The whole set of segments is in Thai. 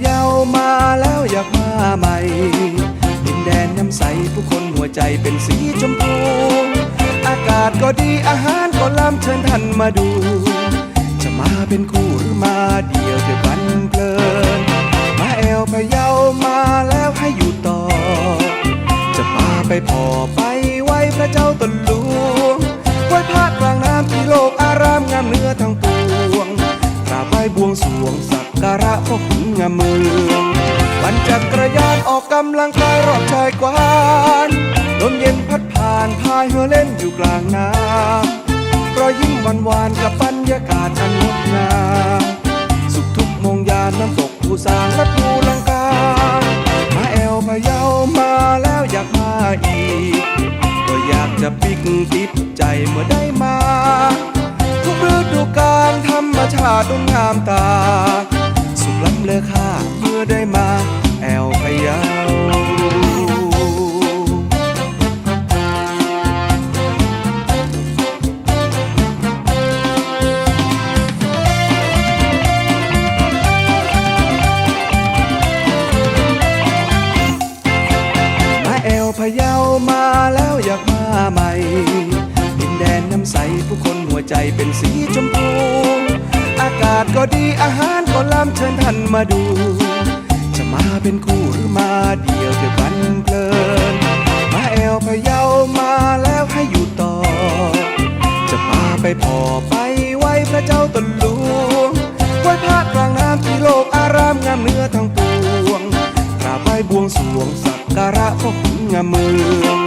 เยามาแล้วอยากมาใหม่ ดินแดนน้ำใสผู้คนหัวใจเป็นสีชมพู อากาศก็ดีอาหารก็ล้ำเชิญท่านมาดู จะมาเป็นคู่หรือมาเดียวเดียวกันเพลิน มาแอวพะเยามาแล้วให้อยู่ต่อ จะพาไปพอไปไหวพระเจ้าตนหลวงไหว้พระกลางน้ำที่โลกอารามงามเนื้อทั้งปวงกราบไหว้บวงสรวงสัก การะพ่อขุนงามเมืองปั่นจักรยานออกกำลังกายรอบชายกวานลมเย็นพัดผ่านพายเรือเล่นอยู่กลางน้ำรอยยิ้มหวานหวานๆกับบรรยากาศอันงดงามสุขทุกโมงยานน้ำตกภูสางและภูลังกามาแอวพะเยามาแล้วอยากมาอีก ก็อยากจะปิกติดใจเมื่อได้มา ทุกฤดูกาลธรรมชาติงงามตา พะเยามาแล้วอยากมาใหม่ ดินแดนน้ำใสผู้คนหัวใจเป็นสีชมพู อากาศก็ดีอาหารก็ล้ำเชิญท่านมาดู จะมาเป็นคู่หรือมาเดียวเดียวกันเพลิน มาแอวพะเยามาแล้วให้อยู่ต่อ จะพาไปพอไปไว้พระเจ้าตนหลวงไหว้พระกลางน้ำที่โลกอารามงามเนื้อ งมเมือง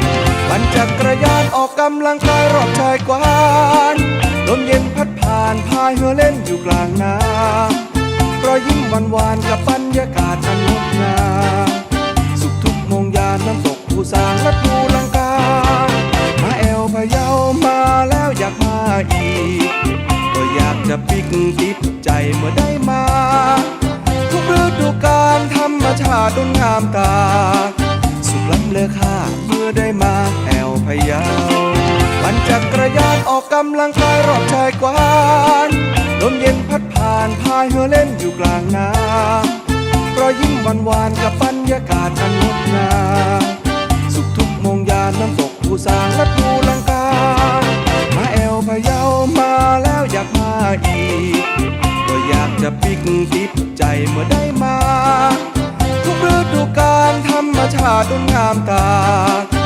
ปั่นจักรยานออกกำลังกายรอบชายกวานลมเย็นพัดผ่านพายเรือเล่นอยู่กลางน้ำรอยยิ้มหวานหวานๆกับบรรยากาศอันงดงามสุขทุกโมงยานน้ำตกภูสางและภูลังกา มาแอวพะเยามาแล้วอยากมาอีก ก็อยากจะปิกติดใจเมื่อได้มา ทุกฤดูกาลธรรมชาติงงามตาำเลอค่าเมื่อได้มาแอวพะเยาปั่นจักรยานออกกำลังกายรอบชายกวานลมเย็นพัดผ่านพายเรือเล่นอยู่กลางน้ำรอยยิ้มหวานหวานๆกับบรรยากาศอันงดงามสุขทุกโมงยานน้ำตกภูสางและภูลังกา มาแอวพะเยามาแล้วอยากมาอีก ก็อยากจะปิกติดใจเมื่อได้มา ทุกฤดูกาล ชาติงงามตา